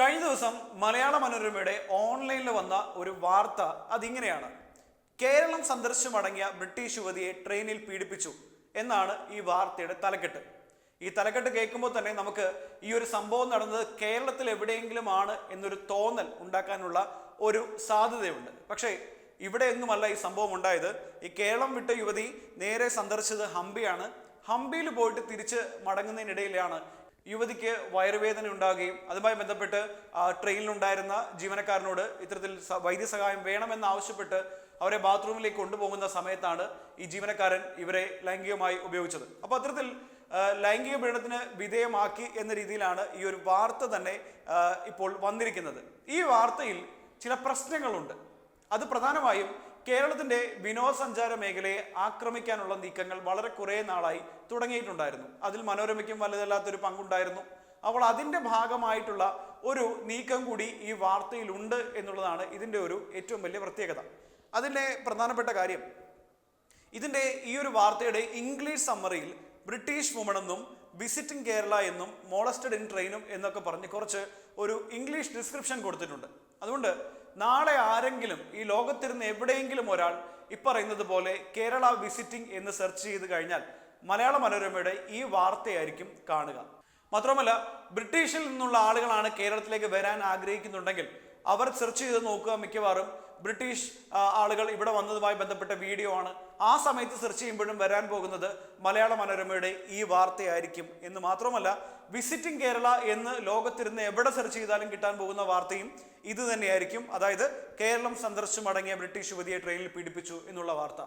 കഴിഞ്ഞ ദിവസം മലയാള മനോരമയുടെ ഓൺലൈനിൽ വന്ന ഒരു വാർത്ത അതിങ്ങനെയാണ്. കേരളം സന്ദർശിച്ചുമടങ്ങിയ ബ്രിട്ടീഷ് യുവതിയെ ട്രെയിനിൽ പീഡിപ്പിച്ചു എന്നാണ് ഈ വാർത്തയുടെ തലക്കെട്ട്. ഈ തലക്കെട്ട് കേൾക്കുമ്പോൾ തന്നെ നമുക്ക് ഈ ഒരു സംഭവം നടന്നത് കേരളത്തിൽ എവിടെയെങ്കിലും ആണ് എന്നൊരു തോന്നൽ ഉണ്ടാക്കാനുള്ള ഒരു സാധ്യതയുണ്ട്. പക്ഷേ ഇവിടെ എങ്ങുമല്ല ഈ സംഭവം ഉണ്ടായത്. ഈ കേരളം വിട്ട യുവതി നേരെ സന്ദർശിച്ചത് ഹംപിയാണ്. ഹംപിയിൽ പോയിട്ട് തിരിച്ച് മടങ്ങുന്നതിനിടയിലാണ് യുവതിക്ക് വയറുവേദന ഉണ്ടാകുകയും അതുമായി ബന്ധപ്പെട്ട് ട്രെയിനിലുണ്ടായിരുന്ന ജീവനക്കാരനോട് ഇത്തരത്തിൽ വൈദ്യസഹായം വേണമെന്ന് ആവശ്യപ്പെട്ട് അവരെ ബാത്റൂമിലേക്ക് കൊണ്ടുപോകുന്ന സമയത്താണ് ഈ ജീവനക്കാരൻ ഇവരെ ലൈംഗികമായി ഉപയോഗിച്ചത്. അപ്പോൾ അത്തരത്തിൽ ലൈംഗിക പീഡനത്തിന് വിധേയമാക്കി എന്ന രീതിയിലാണ് ഈ ഒരു വാർത്ത തന്നെ ഇപ്പോൾ വന്നിരിക്കുന്നത്. ഈ വാർത്തയിൽ ചില പ്രശ്നങ്ങളുണ്ട്. അത് പ്രധാനമായും കേരളത്തിന്റെ വിനോദസഞ്ചാര മേഖലയെ ആക്രമിക്കാനുള്ള നീക്കങ്ങൾ വളരെ കുറേ നാളായി തുടങ്ങിയിട്ടുണ്ടായിരുന്നു. അതിൽ മനോരമയ്ക്കും വലുതല്ലാത്തൊരു പങ്കുണ്ടായിരുന്നു. അപ്പോൾ അതിന്റെ ഭാഗമായിട്ടുള്ള ഒരു നീക്കം കൂടി ഈ വാർത്തയിലുണ്ട് എന്നുള്ളതാണ് ഇതിന്റെ ഒരു ഏറ്റവും വലിയ പ്രത്യേകത. അതിന്റെ പ്രധാനപ്പെട്ട കാര്യം ഇതിന്റെ ഈ ഒരു വാർത്തയുടെ ഇംഗ്ലീഷ് സമ്മറിയിൽ ബ്രിട്ടീഷ് വുമൺ എന്നും വിസിറ്റിംഗ് കേരള എന്നും മോളസ്റ്റഡ് ഇൻ ട്രെയിനും എന്നൊക്കെ പറഞ്ഞ് കുറച്ച് ഒരു ഇംഗ്ലീഷ് ഡിസ്ക്രിപ്ഷൻ കൊടുത്തിട്ടുണ്ട്. അതുകൊണ്ട് നാളെ ആരെങ്കിലും ഈ ലോകത്തിരുന്ന് എവിടെയെങ്കിലും ഒരാൾ ഇപ്പറയുന്നത് പോലെ കേരള വിസിറ്റിംഗ് എന്ന് സെർച്ച് ചെയ്ത് കഴിഞ്ഞാൽ മലയാള മനോരമയുടെ ഈ വാർത്തയായിരിക്കും കാണുക. മാത്രമല്ല ബ്രിട്ടീഷിൽ നിന്നുള്ള ആളുകളാണ് കേരളത്തിലേക്ക് വരാൻ ആഗ്രഹിക്കുന്നുണ്ടെങ്കിൽ അവർ സെർച്ച് ചെയ്ത് നോക്കുക മിക്കവാറും ബ്രിട്ടീഷ് ആളുകൾ ഇവിടെ വന്നതുമായി ബന്ധപ്പെട്ട വീഡിയോ ആണ്. ആ സമയത്ത് സെർച്ച് ചെയ്യുമ്പോഴും വരാൻ പോകുന്നത് മലയാള മനോരമയുടെ ഈ വാർത്തയായിരിക്കും. എന്ന് മാത്രമല്ല വിസിറ്റിംഗ് കേരള എന്ന് ലോകത്തിരുന്ന് എവിടെ സെർച്ച് ചെയ്താലും കിട്ടാൻ പോകുന്ന വാർത്തയും ഇത് തന്നെയായിരിക്കും. അതായത് കേരളം സന്ദർശിച്ചു മടങ്ങിയ ബ്രിട്ടീഷ് യുവതിയെ ട്രെയിനിൽ പീഡിപ്പിച്ചു എന്നുള്ള വാർത്ത.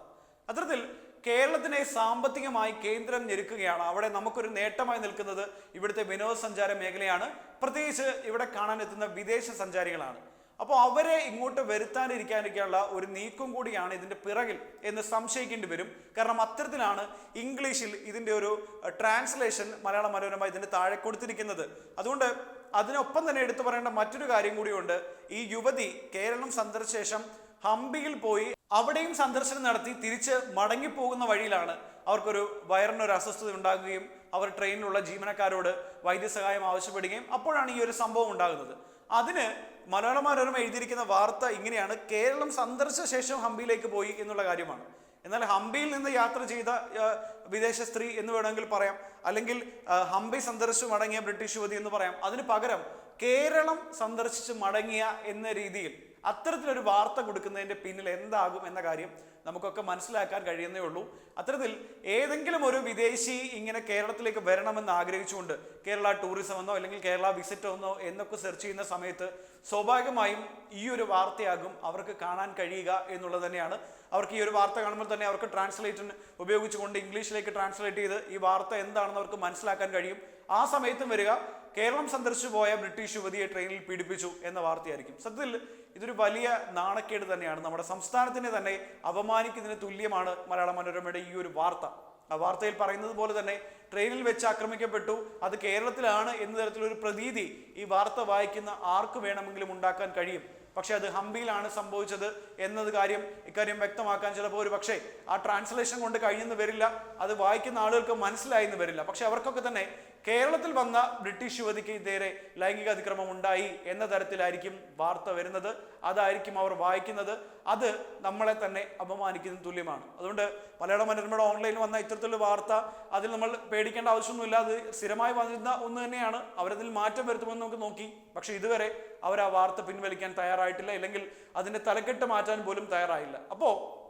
അത്തരത്തിൽ കേരളത്തിനെ സാമ്പത്തികമായി കേന്ദ്രം ഞെരുക്കുകയാണ്. അവിടെ നമുക്കൊരു നേട്ടമായി നിൽക്കുന്നത് ഇവിടുത്തെ വിനോദസഞ്ചാര മേഖലയാണ്. പ്രത്യേകിച്ച് ഇവിടെ കാണാൻ എത്തുന്ന വിദേശ സഞ്ചാരികളാണ്. അപ്പോൾ അവരെ ഇങ്ങോട്ട് വരുത്താനിരിക്കാനിരിക്കാനുള്ള ഒരു നീക്കം കൂടിയാണ് ഇതിന്റെ പിറകിൽ എന്ന് സംശയിക്കേണ്ടി വരും. കാരണം അത്തരത്തിലാണ് ഇംഗ്ലീഷിൽ ഇതിന്റെ ഒരു ട്രാൻസ്ലേഷൻ മലയാള മനോരമ ഇതിന്റെ താഴെ കൊടുത്തിരിക്കുന്നത്. അതുകൊണ്ട് അതിനൊപ്പം തന്നെ എടുത്തു പറയേണ്ട മറ്റൊരു കാര്യം കൂടിയുണ്ട്. ഈ യുവതി കേരളം സന്ദർശിച്ച ശേഷം ഹംപിയിൽ പോയി അവിടെയും സന്ദർശനം നടത്തി തിരിച്ച് മടങ്ങിപ്പോകുന്ന വഴിയിലാണ് അവർക്കൊരു വയറിനൊരു അസ്വസ്ഥത ഉണ്ടാകുകയും അവർ ട്രെയിനിലുള്ള ജീവനക്കാരോട് വൈദ്യസഹായം ആവശ്യപ്പെടുകയും അപ്പോഴാണ് ഈ ഒരു സംഭവം ഉണ്ടാകുന്നത്. അതിന് മലയാള മനോരമ എഴുതിയിരിക്കുന്ന വാർത്ത ഇങ്ങനെയാണ്. കേരളം സന്ദർശിച്ച ശേഷം ഹംപിയിലേക്ക് പോയി എന്നുള്ള കാര്യമാണ്. എന്നാൽ ഹംപിയിൽ നിന്ന് യാത്ര ചെയ്ത വിദേശ സ്ത്രീ എന്ന് വേണമെങ്കിൽ പറയാം. അല്ലെങ്കിൽ ഹംപി സന്ദർശിച്ച് മടങ്ങിയ ബ്രിട്ടീഷ് യുവതി എന്ന് പറയാം. അതിന് പകരം കേരളം സന്ദർശിച്ച് മടങ്ങിയ എന്ന രീതിയിൽ അത്തരത്തിലൊരു വാർത്ത കൊടുക്കുന്നതിന്റെ പിന്നിൽ എന്താകും എന്ന കാര്യം നമുക്കൊക്കെ മനസ്സിലാക്കാൻ കഴിയുന്നേ ഉള്ളൂ. അത്തരത്തിൽ ഏതെങ്കിലും ഒരു വിദേശി ഇങ്ങനെ കേരളത്തിലേക്ക് വരണമെന്ന് ആഗ്രഹിച്ചുകൊണ്ട് കേരള ടൂറിസം എന്നോ അല്ലെങ്കിൽ കേരള വിസിറ്റ് എന്നോ എന്നൊക്കെ സെർച്ച് ചെയ്യുന്ന സമയത്ത് സ്വാഭാവികമായും ഈ ഒരു വാർത്തയാകും അവർക്ക് കാണാൻ കഴിയുക എന്നുള്ളത് തന്നെയാണ്. അവർക്ക് ഈ ഒരു വാർത്ത കാണുമ്പോൾ തന്നെ അവർക്ക് ട്രാൻസ്ലേറ്ററിന് ഉപയോഗിച്ചുകൊണ്ട് ഇംഗ്ലീഷിലേക്ക് ട്രാൻസ്ലേറ്റ് ചെയ്ത് ഈ വാർത്ത എന്താണെന്ന് അവർക്ക് മനസ്സിലാക്കാൻ കഴിയും. ആ സമയത്തും വരിക. കേരളം സന്ദർശിച്ചു പോയ ബ്രിട്ടീഷ് യുവതിയെ ട്രെയിനിൽ പീഡിപ്പിച്ചു എന്ന വാർത്തയായിരിക്കും. സത്യത്തിൽ ഇതൊരു വലിയ നാണക്കേട് തന്നെയാണ്. നമ്മുടെ സംസ്ഥാനത്തിനെ തന്നെ അപമാനിക്കുന്നതിന് തുല്യമാണ് മലയാള മനോരമയുടെ ഈ ഒരു വാർത്ത. ആ വാർത്തയിൽ പറയുന്നത് പോലെ തന്നെ ട്രെയിനിൽ വെച്ച് ആക്രമിക്കപ്പെട്ടു. അത് കേരളത്തിലാണ് എന്ന തരത്തിലൊരു പ്രതീതി ഈ വാർത്ത വായിക്കുന്ന ആർക്ക് വേണമെങ്കിലും ഉണ്ടാക്കാൻ കഴിയും. പക്ഷേ അത് ഹംപിയിലാണ് സംഭവിച്ചത് എന്നത് കാര്യം ഇക്കാര്യം വ്യക്തമാക്കാൻ ചിലപ്പോൾ ഒരു പക്ഷേ ആ ട്രാൻസ്ലേഷൻ കൊണ്ട് കഴിഞ്ഞെന്ന് വരില്ല. അത് വായിക്കുന്ന ആളുകൾക്ക് മനസ്സിലായി എന്ന് വരില്ല. പക്ഷെ അവർക്കൊക്കെ തന്നെ കേരളത്തിൽ വന്ന ബ്രിട്ടീഷ് യുവതിക്ക് നേരെ ലൈംഗിക അതിക്രമം ഉണ്ടായി എന്ന തരത്തിലായിരിക്കും വാർത്ത വരുന്നത്. അതായിരിക്കും അവർ വായിക്കുന്നത്. അത് നമ്മളെ തന്നെ അപമാനിക്കുന്ന തുല്യമാണ്. അതുകൊണ്ട് മലയാള മനോരമയുടെ ഓൺലൈനിൽ വന്ന ഇത്തരത്തിലുള്ള വാർത്ത അതിൽ നമ്മൾ പേടിക്കേണ്ട ആവശ്യമൊന്നുമില്ല. അത് സ്ഥിരമായി വന്നിരുന്ന ഒന്ന് തന്നെയാണ്. അവരതിൽ മാറ്റം വരുത്തുമെന്ന് നമുക്ക് നോക്കി. പക്ഷേ ഇതുവരെ അവർ ആ വാർത്ത പിൻവലിക്കാൻ തയ്യാറായിട്ടില്ല. അല്ലെങ്കിൽ അതിന്റെ തലക്കെട്ട് മാറ്റാൻ പോലും തയ്യാറായില്ല. അപ്പോൾ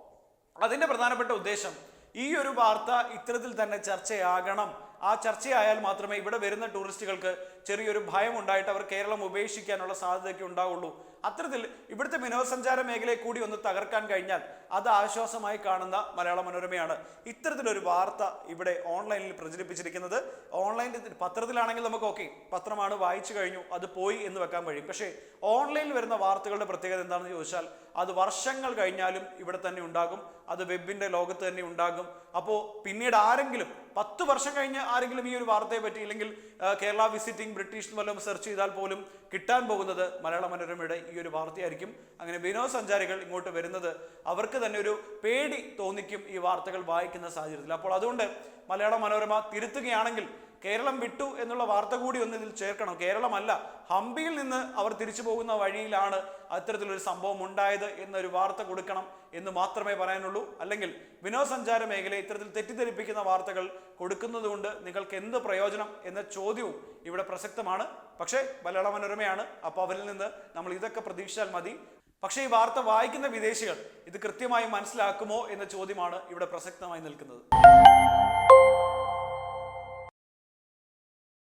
അതിന്റെ പ്രധാനപ്പെട്ട ഉദ്ദേശം ഈ ഒരു വാർത്ത ഇത്തരത്തിൽ തന്നെ ചർച്ചയാകണം ആ ചർച്ചയായാൽ മാത്രമേ ഇവിടെ വരുന്ന ടൂറിസ്റ്റുകൾക്ക് ചെറിയൊരു ഭയം ഉണ്ടായിട്ട് അവർ കേരളം ഉപേക്ഷിക്കാനുള്ള സാധ്യതയൊക്കെ ഉണ്ടാവുള്ളൂ. അത്തരത്തിൽ ഇവിടുത്തെ വിനോദസഞ്ചാര മേഖലയെ കൂടി ഒന്ന് തകർക്കാൻ കഴിഞ്ഞാൽ അത് ആശ്വാസമായി കാണുന്ന മലയാള മനോരമയാണ്. ഇത്തരത്തിലൊരു വാർത്ത ഇവിടെ ഓൺലൈനിൽ പ്രചരിപ്പിച്ചിരിക്കുന്നത്. ഓൺലൈനിൽ പത്രത്തിലാണെങ്കിൽ നമുക്ക് ഓക്കെ പത്രമാണ് വായിച്ചു കഴിഞ്ഞു അത് പോയി എന്ന് വെക്കാൻ കഴിയും. പക്ഷേ ഓൺലൈനിൽ വരുന്ന വാർത്തകളുടെ പ്രത്യേകത എന്താണെന്ന് ചോദിച്ചാൽ അത് വർഷങ്ങൾ കഴിഞ്ഞാലും ഇവിടെ തന്നെ ഉണ്ടാകും അത് വെബിന്റെ ലോകത്ത് തന്നെ ഉണ്ടാകും. അപ്പോൾ പിന്നീട് ആരെങ്കിലും പത്ത് വർഷം കഴിഞ്ഞ് ആരെങ്കിലും ഈ ഒരു വാർത്തയെ പറ്റി ഇല്ലെങ്കിൽ കേരള വിസിറ്റിംഗ് ബ്രിട്ടീഷ് വല്ലതും സെർച്ച് ചെയ്താൽ പോലും കിട്ടാൻ പോകുന്നത് മലയാള മനോരമയുടെ ഈ ഒരു വാർത്തയായിരിക്കും. അങ്ങനെ വിനോദസഞ്ചാരികൾ ഇങ്ങോട്ട് വരുന്നത് അവർക്ക് തന്നെ ഒരു പേടി തോന്നിക്കും ഈ വാർത്തകൾ വായിക്കുന്ന സാഹചര്യത്തിൽ. അപ്പോൾ അതുകൊണ്ട് മലയാള മനോരമ തിരുത്തുകയാണെങ്കിൽ കേരളം വിട്ടു എന്നുള്ള വാർത്ത കൂടി ഒന്ന് ഇതിൽ ചേർക്കണം. കേരളമല്ല ഹംപിയിൽ നിന്ന് അവർ തിരിച്ചു പോകുന്ന വഴിയിലാണ് അത്തരത്തിലൊരു സംഭവം ഉണ്ടായത് എന്നൊരു വാർത്ത കൊടുക്കണം എന്ന് മാത്രമേ പറയാനുള്ളൂ. അല്ലെങ്കിൽ വിനോദസഞ്ചാര മേഖലയെ ഇത്തരത്തിൽ തെറ്റിദ്ധരിപ്പിക്കുന്ന വാർത്തകൾ കൊടുക്കുന്നതുകൊണ്ട് നിങ്ങൾക്ക് എന്ത് പ്രയോജനം എന്ന ചോദ്യവും ഇവിടെ പ്രസക്തമാണ്. പക്ഷേ മലയാള മനോരമയാണ് അപ്പോൾ അവരിൽ നിന്ന് നമ്മൾ ഇതൊക്കെ പ്രതീക്ഷിച്ചാൽ മതി. പക്ഷേ ഈ വാർത്ത വായിക്കുന്ന വിദേശികൾ ഇത് കൃത്യമായി മനസ്സിലാക്കുമോ എന്ന ചോദ്യമാണ് ഇവിടെ പ്രസക്തമായി നിൽക്കുന്നത്.